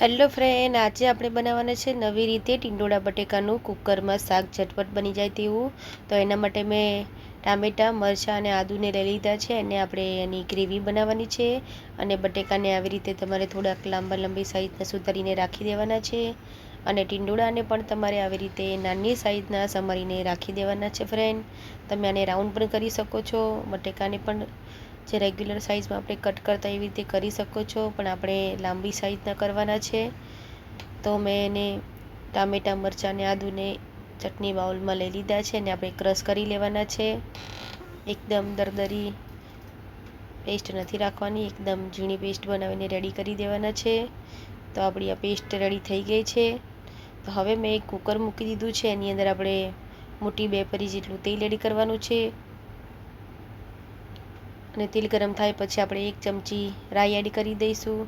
Hello friend, આજે આપણે બનાવવાના છે નવી રીતે ટીંડોળા બટેકાનું કુકરમાં શાક ઝટપટ બની જાય તેવું. તો એના માટે મેં ટામેટાં, મરચાં અને આદુને લઈ લીધા છે અને આપણે એની ગ્રેવી બનાવવાની છે. અને બટેકાને આવી રીતે તમારે થોડાક લાંબા લાંબી સાઈઝના સુધારીને રાખી દેવાના છે. અને ટીંડોળાને પણ તમારે આવી રીતે નાની સાઈઝના સમારીને રાખી દેવાના છે ફ્રેન્ડ. તમે આને રાઉન્ડ પણ કરી શકો છો. બટેકાને પણ જે રેગ્યુલર સાઇઝમાં આપણે કટ કરતા એવી રીતે કરી શકો છો, પણ આપણે લાંબી સાઇઝના કરવાના છે. તો મેં એને ટામેટાં, મરચાં અને આદુને ચટણી બાઉલમાં લઈ લીધા છે અને આપણે ક્રશ કરી લેવાના છે. એકદમ દરદરી પેસ્ટ નથી રાખવાની, એકદમ ઝીણી પેસ્ટ બનાવીને રેડી કરી દેવાના છે. તો આપણી આ પેસ્ટ રેડી થઈ ગઈ છે. તો હવે મેં એક કુકર મૂકી દીધું છે, એની અંદર આપણે મોટી બે પરી જેટલું તેલ એડ કરવાનું છે. અને તેલ ગરમ થાય પછી આપણે એક ચમચી રાઈ એડ કરી દઈશું,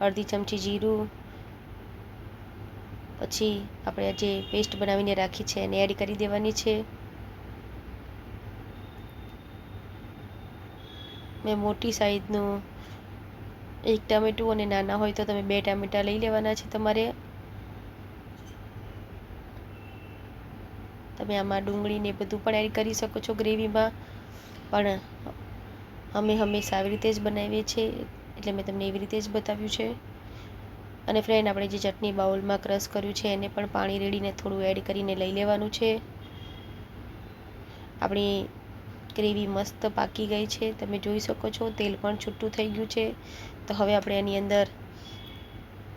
અડધી ચમચી જીરું, પછી આપણે જે પેસ્ટ બનાવીને રાખી છે એને એડ કરી દેવાની છે. મેં મોટી સાઈઝનું એક ટામેટું અને નાના હોય તો તમે બે ટામેટાં લઈ લેવાના છે તમારે. તમે આમાં ડુંગળીને બધું પણ એડ કરી શકો છો ગ્રેવીમાં. પણ અમે હંમેશા આવી રીતે જ બનાવીએ છીએ, એટલે મેં તમને એવી રીતે જ બતાવ્યું છે. અને ફ્રેન્ડ આપણે જે ચટણી બાઉલમાં ક્રશ કર્યું છે, એને પણ પાણી રેડીને થોડું એડ કરીને લઈ લેવાનું છે. આપણી ગ્રેવી મસ્ત પાકી ગઈ છે, તમે જોઈ શકો છો, તેલ પણ છૂટું થઈ ગયું છે. તો હવે આપણે એની અંદર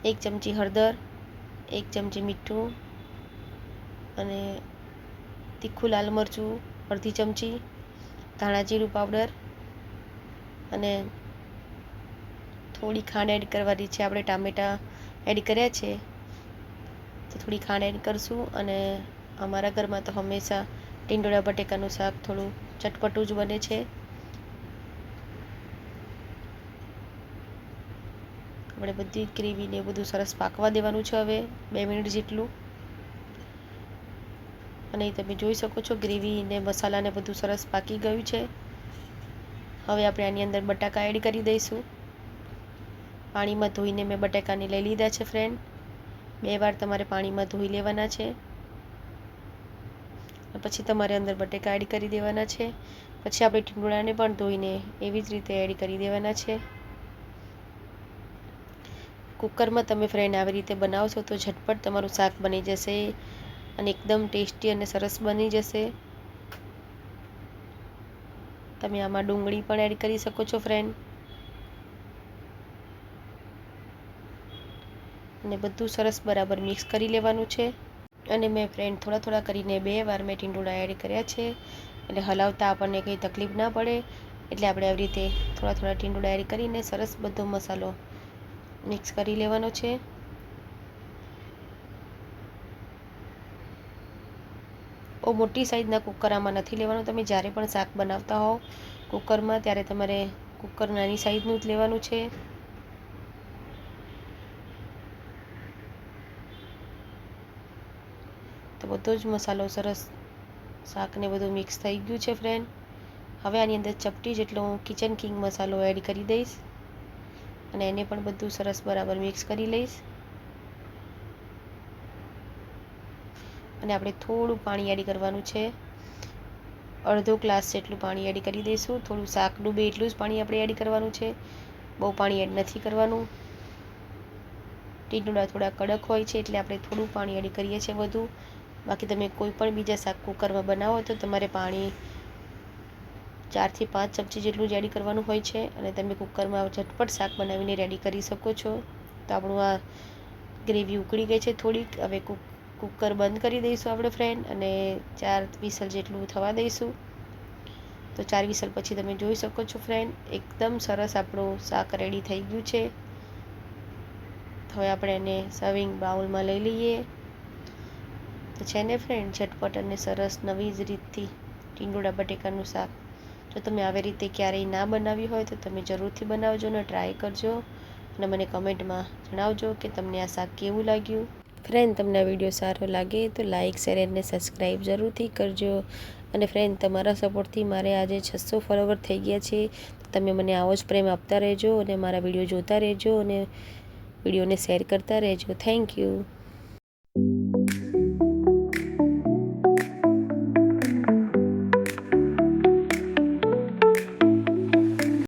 એક ચમચી હળદર, એક ચમચી મીઠું અને તીખું લાલ મરચું, અડધી ચમચી ધાણા જીરું પાવડર અને થોડી ખાંડ એડ કરવાની છે. આપણે ટામેટાં એડ કર્યા છે. તો થોડી ખાંડ એડ કરશું અને અમારા ઘરમાં તો હંમેશા ટીંડોળા બટેકાનું શાક થોડું ચટપટું જ બને છે. આપણે બધી ગ્રેવીને બધું સરસ પાકવા દેવાનું છે હવે, બે મિનિટ જેટલું. અને તમે જોઈ શકો છો ગ્રેવી ને મસાલાને બધું સરસ પાકી ગયું છે. હવે આપણે આની અંદર બટાકા એડ કરી દઈશું. પાણીમાં ધોઈને મેં બટાકાને લઈ લીધા છે ફ્રેન્ડ બે વાર તમારે પાણીમાં ધોઈ લેવાના છે. પછી તમારે અંદર બટેકા એડ કરી દેવાના છે. પછી આપણે ટીંડોળાને પણ ધોઈને એવી જ રીતે એડ કરી દેવાના છે. કુકરમાં તમે ફ્રેન્ડ આવી રીતે બનાવશો તો ઝટપટ તમારું શાક બની જશે અને એકદમ ટેસ્ટી અને સરસ બની જશે. તમે આમાં ડુંગળી પણ એડ કરી શકો છો ફ્રેન્ડ અને બધું સરસ બરાબર મિક્સ કરી લેવાનું છે. અને મેં ફ્રેન્ડ થોડા થોડા કરીને બે વાર મેં ટીંડોળા એડ કર્યા છે. એટલે હલાવતા આપણને કંઈ તકલીફ ના પડે. એટલે આપણે આવી રીતે થોડા થોડા ટીંડોળા એડ કરીને સરસ બધો મસાલો મિક્સ કરી લેવાનો છે. બહુ મોટી સાઇઝના કુકરમાં નથી લેવાનું. તમે જ્યારે પણ શાક બનાવતા હો કુકરમાં, ત્યારે તમારે કુકર નાની સાઇઝનું જ લેવાનું છે. તો બધો જ મસાલો સરસ શાકને બધું મિક્સ થઈ ગયું છે ફ્રેન્ડ હવે આની અંદર ચપટી જેટલો હું કિચન કિંગ મસાલો એડ કરી દઈશ. અને એને પણ બધું સરસ બરાબર મિક્સ કરી લઈશ. અને આપણે થોડું પાણી એડ કરવાનું છે. અડધો ગ્લાસ જેટલું પાણી એડ કરી દઈશું. થોડું શાક ડૂબે એટલું જ પાણી આપણે એડ કરવાનું છે. બહુ પાણી એડ નથી કરવાનું. ટીંડોળા થોડા કડક હોય છે એટલે આપણે થોડું પાણી એડ કરીએ છીએ વધુ. બાકી તમે કોઈ પણ બીજા શાક કુકરમાં બનાવો તો તમારે પાણી ચારથી પાંચ ચમચી જેટલું એડ કરવાનું હોય છે. અને તમે કુકરમાં ઝટપટ શાક બનાવીને રેડી કરી શકો છો. તો આપણું આ ગ્રેવી ઉકળી ગઈ છે થોડીક. હવે કુક કુકર બંધ કરી દઈશું આપણે ફ્રેન્ડ અને ચાર વિસલ જેટલું થવા દઈશું. તો ચાર વિસલ પછી તમે જોઈ શકો છો ફ્રેન્ડ, એકદમ સરસ આપણું શાક રેડી થઈ ગયું છે. હવે આપણે એને સર્વિંગ બાઉલમાં લઈ લઈએ. તો છે ને ફ્રેન્ડ, ઝટપટ અને સરસ નવી જ રીતથી ટીંડોળા બટેકાનું શાક. જો તમે આવી રીતે ક્યારેય ના બનાવ્યું હોય તો તમે જરૂરથી બનાવજો અને ટ્રાય કરજો. અને મને કમેન્ટમાં જણાવજો કે તમને આ શાક કેવું લાગ્યું. ફ્રેન્ડ તમને આ વીડિયો સારો લાગે તો લાઇક શેર અને સબસ્ક્રાઈબ જરૂરથી કરજો. અને ફ્રેન્ડ તમારા સપોર્ટથી મારે આજે છસો ફોલોવર થઈ ગયા છે. તમે મને આવો જ પ્રેમ આપતા રહેજો અને મારા વીડિયો જોતા રહેજો અને વિડીયોને શેર કરતા રહેજો. Thank you